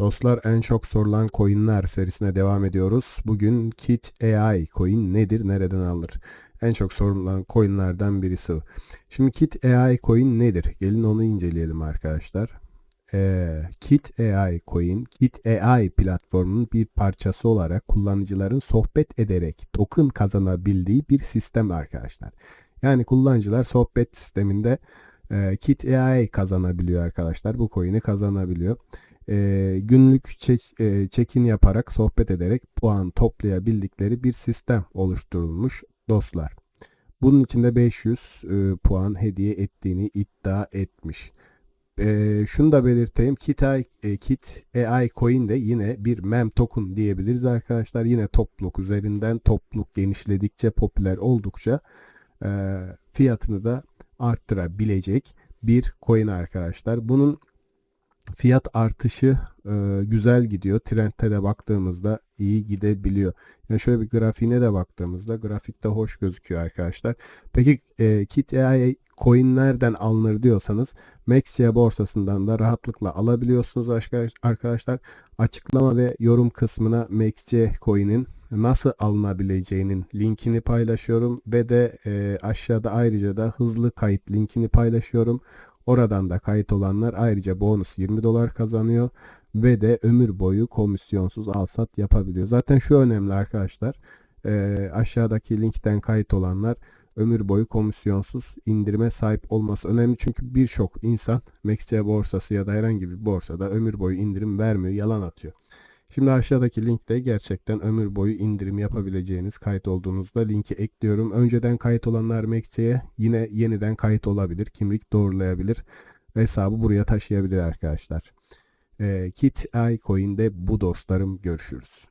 Dostlar en çok sorulan coinler serisine devam ediyoruz. Bugün Kit AI coin nedir, nereden alınır? En çok sorulan coinlerden birisi. Şimdi Kit AI coin nedir? Gelin onu inceleyelim arkadaşlar. Ee, Kit AI coin, Kit AI platformunun bir parçası olarak kullanıcıların sohbet ederek token kazanabildiği bir sistem arkadaşlar. Yani kullanıcılar sohbet sisteminde e, Kit AI kazanabiliyor arkadaşlar. Bu coin'i kazanabiliyor e, günlük çek- e, check-in yaparak sohbet ederek puan toplayabildikleri bir sistem oluşturulmuş dostlar. Bunun içinde 500 e, puan hediye ettiğini iddia etmiş. E, şunu da belirteyim. Kit e, Kit AI Coin de yine bir mem token diyebiliriz arkadaşlar. Yine topluluk üzerinden topluluk genişledikçe popüler oldukça e, fiyatını da arttırabilecek bir coin arkadaşlar. Bunun fiyat artışı e, güzel gidiyor. Trend'e de baktığımızda iyi gidebiliyor. Yani şöyle bir grafiğine de baktığımızda grafikte hoş gözüküyor arkadaşlar. Peki e, Kit coin nereden alınır diyorsanız Maxia borsasından da rahatlıkla alabiliyorsunuz arkadaş- arkadaşlar. Açıklama ve yorum kısmına Maxia coin'in nasıl alınabileceğinin linkini paylaşıyorum ve de e, aşağıda ayrıca da hızlı kayıt linkini paylaşıyorum. Oradan da kayıt olanlar ayrıca bonus 20 dolar kazanıyor ve de ömür boyu komisyonsuz alsat yapabiliyor. Zaten şu önemli arkadaşlar. Ee, aşağıdaki linkten kayıt olanlar ömür boyu komisyonsuz indirime sahip olması önemli. Çünkü birçok insan Mexico borsası ya da herhangi bir borsada ömür boyu indirim vermiyor, yalan atıyor. Şimdi aşağıdaki linkte gerçekten ömür boyu indirim yapabileceğiniz kayıt olduğunuzda linki ekliyorum. Önceden kayıt olanlar Max'e yine yeniden kayıt olabilir. Kimlik doğrulayabilir. Hesabı buraya taşıyabilir arkadaşlar. Ee, Kit iCoin'de bu dostlarım görüşürüz.